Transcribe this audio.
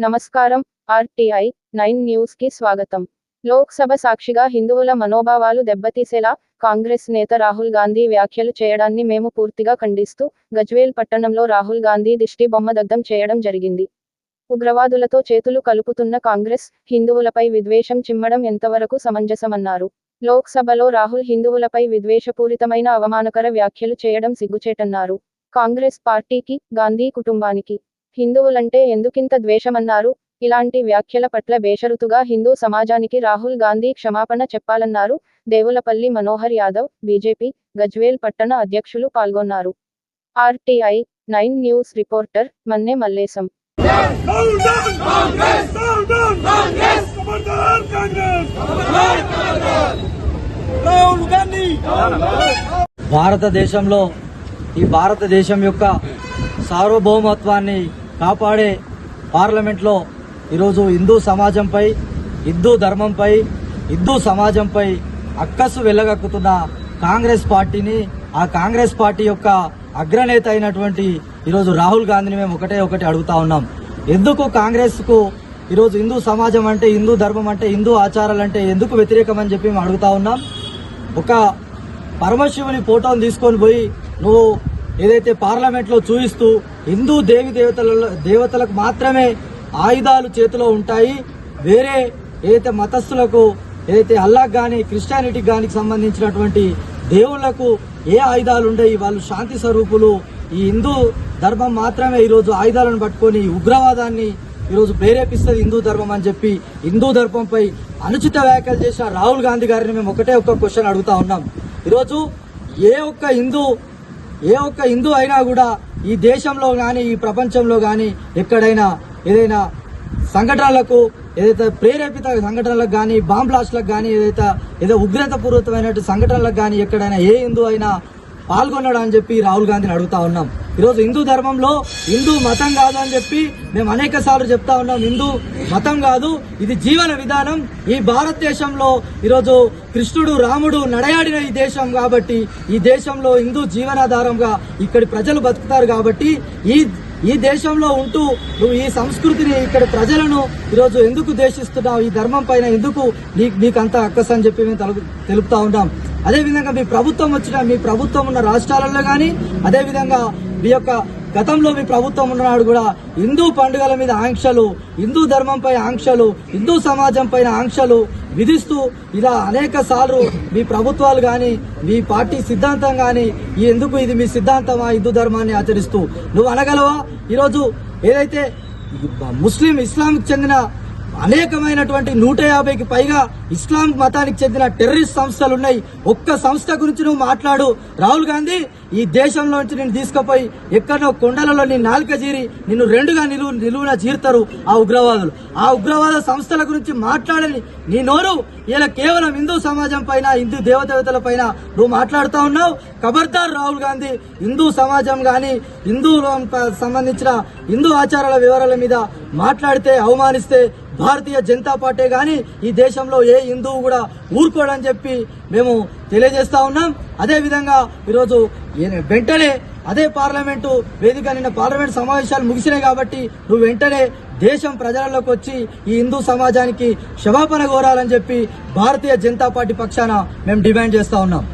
నమస్కారం RTI nine న్యూస్కి స్వాగతం. లోక్సభ సాక్షిగా హిందువుల మనోభావాలు దెబ్బతీసేలా కాంగ్రెస్ నేత రాహుల్ గాంధీ వ్యాఖ్యలు చేయడాన్ని మేము పూర్తిగా ఖండిస్తూ గజ్వేల్ పట్టణంలో రాహుల్ గాంధీ దిష్టి బొమ్మ దగ్ధం చేయడం జరిగింది. ఉగ్రవాదులతో చేతులు కలుపుతున్న కాంగ్రెస్ హిందువులపై విద్వేషం చిమ్మడం ఎంతవరకు సమంజసమన్నారు. లోక్సభలో రాహుల్ హిందువులపై విద్వేషపూరితమైన అవమానకర వ్యాఖ్యలు చేయడం సిగ్గుచేటన్నారు. కాంగ్రెస్ పార్టీకి గాంధీ కుటుంబానికి హిందువులంటే ఎందుకింత ద్వేషమన్నారు? ఇలాంటి వ్యాఖ్యల పట్ల బేషరుతుగా హిందూ సమాజానికి రాహుల్ గాంధీ క్షమాపణ చెప్పాలన్నారు. దేవులపల్లి మనోహర్ యాదవ్ బీజేపీ గజ్వేల్ పట్టణ అధ్యక్షులు పాల్గొన్నారు. RTI nine news reporter Manne Mallesham. భారతదేశంలో ఈ భారతదేశం యొక్క సార్వభౌమత్వాన్ని కాపాడే పార్లమెంట్లో ఈరోజు హిందూ సమాజంపై హిందూ ధర్మంపై హిందూ సమాజంపై అక్కసు వెళ్ళగక్కుతున్న కాంగ్రెస్ పార్టీని ఆ కాంగ్రెస్ పార్టీ యొక్క అగ్రనేత అయినటువంటి ఈరోజు రాహుల్ గాంధీని మేము ఒకటే ఒకటి అడుగుతా ఉన్నాం. ఎందుకు కాంగ్రెస్కు ఈరోజు హిందూ సమాజం అంటే హిందూ ధర్మం అంటే హిందూ ఆచారాలు అంటే ఎందుకు వ్యతిరేకం అని చెప్పి మేము అడుగుతా ఉన్నాం. ఒక పరమశివుని ఫోటోని తీసుకొని పోయి నువ్వు ఏదైతే పార్లమెంట్లో చూపిస్తూ హిందూ దేవి దేవతలలో దేవతలకు మాత్రమే ఆయుధాలు చేతిలో ఉంటాయి. వేరే ఏదైతే మతస్థులకు ఏదైతే అల్లాహ్ కానీ క్రిస్టియానిటీకి కానీ సంబంధించినటువంటి దేవుళ్ళకు ఏ ఆయుధాలు ఉండయి వాళ్ళు శాంతి స్వరూపులు. ఈ హిందూ ధర్మం మాత్రమే ఈరోజు ఆయుధాలను పట్టుకొని ఉగ్రవాదాన్ని ఈరోజు ప్రేరేపిస్తుంది హిందూ ధర్మం అని చెప్పి హిందూ ధర్మంపై అనుచిత వ్యాఖ్యలు చేసిన రాహుల్ గాంధీ గారిని మేము ఒకటే ఒక్క క్వశ్చన్ అడుగుతా ఉన్నాం. ఈరోజు ఏ ఒక్క హిందూ ఏ ఒక్క హిందూ అయినా కూడా ఈ దేశంలో కానీ ఈ ప్రపంచంలో కానీ ఎక్కడైనా ఏదైనా సంఘటనలకు ఏదైతే ప్రేరేపిత సంఘటనలకు కానీ బాంబ్ బ్లాస్ట్లకు కానీ ఏదైతే ఏదో ఉగ్రత పూర్వకమైనటువంటి సంఘటనలకు కానీ ఎక్కడైనా ఏ హిందూ అయినా పాల్గొన్నాడు అని చెప్పి రాహుల్ గాంధీని అడుగుతా ఉన్నాం. ఈరోజు హిందూ ధర్మంలో హిందూ మతం కాదు అని చెప్పి మేము అనేక సార్లు చెప్తా ఉన్నాం. హిందూ మతం కాదు ఇది జీవన విధానం. ఈ భారతదేశంలో ఈరోజు కృష్ణుడు రాముడు నడయాడిన ఈ దేశం కాబట్టి ఈ దేశంలో హిందూ జీవనాధారంగా ఇక్కడి ప్రజలు బతుకుతారు కాబట్టి ఈ ఈ దేశంలో ఉంటూ నువ్వు ఈ సంస్కృతిని ఇక్కడ ప్రజలను ఈరోజు ఎందుకు దేశిస్తున్నావు ఈ ధర్మం పైన ఎందుకు నీకు నీకు అంత అక్కస్ అని చెప్పి మేము తెలుపుతా ఉన్నాం. అదేవిధంగా మీ ప్రభుత్వం వచ్చిన మీ ప్రభుత్వం ఉన్న రాష్ట్రాలలో కానీ అదేవిధంగా మీ యొక్క గతంలో మీ ప్రభుత్వం ఉన్ననాడు కూడా హిందూ పండుగల మీద ఆంక్షలు హిందూ ధర్మంపై ఆంక్షలు హిందూ సమాజం పైన ఆంక్షలు విధిస్తూ ఇలా అనేక సార్లు మీ ప్రభుత్వాలు కానీ మీ పార్టీ సిద్ధాంతం కానీ ఎందుకు ఇది మీ సిద్ధాంతమా హిందూ ధర్మాన్ని ఆచరిస్తూ. నువ్వు అనగలవా? ఈరోజు ఏదైతే ముస్లిం ఇస్లాంకి చెందిన అనేకమైనటువంటి నూట యాభైకి పైగా ఇస్లాం మతానికి చెందిన టెర్రరిస్ట్ సంస్థలు ఉన్నాయి. ఒక్క సంస్థ గురించి నువ్వు మాట్లాడు. రాహుల్ గాంధీ ఈ దేశంలో నుంచి నేను తీసుకుపోయి ఎక్కడో కొండలలో నీ నాలుక జీరి నిన్ను రెండుగా నిలువు నిలువున చీరుతారు ఆ ఉగ్రవాదులు. ఆ ఉగ్రవాద సంస్థల గురించి మాట్లాడని నీ నోరు ఇలా కేవలం హిందూ సమాజం పైన హిందూ దేవదేవతల పైన నువ్వు మాట్లాడుతూ ఉన్నావు. ఖబర్దార్ రాహుల్ గాంధీ హిందూ సమాజం కానీ హిందూ సంబంధించిన హిందూ ఆచారాల వివరాల మీద మాట్లాడితే అవమానిస్తే భారతీయ జనతా పార్టీ కానీ ఈ దేశంలో ఏ హిందువు కూడా ఊరుకోడని చెప్పి మేము తెలియజేస్తా ఉన్నాం. అదే విధంగా ఈరోజు వెంటనే అదే పార్లమెంటు వేదిక నిన్న పార్లమెంట్ సమావేశాలు ముగిసినాయి కాబట్టి నువ్వు వెంటనే దేశం ప్రజలలోకి వచ్చి ఈ హిందూ సమాజానికి క్షమాపణ కోరాలని చెప్పి భారతీయ జనతా పార్టీ పక్షాన మేము డిమాండ్ చేస్తా ఉన్నాం.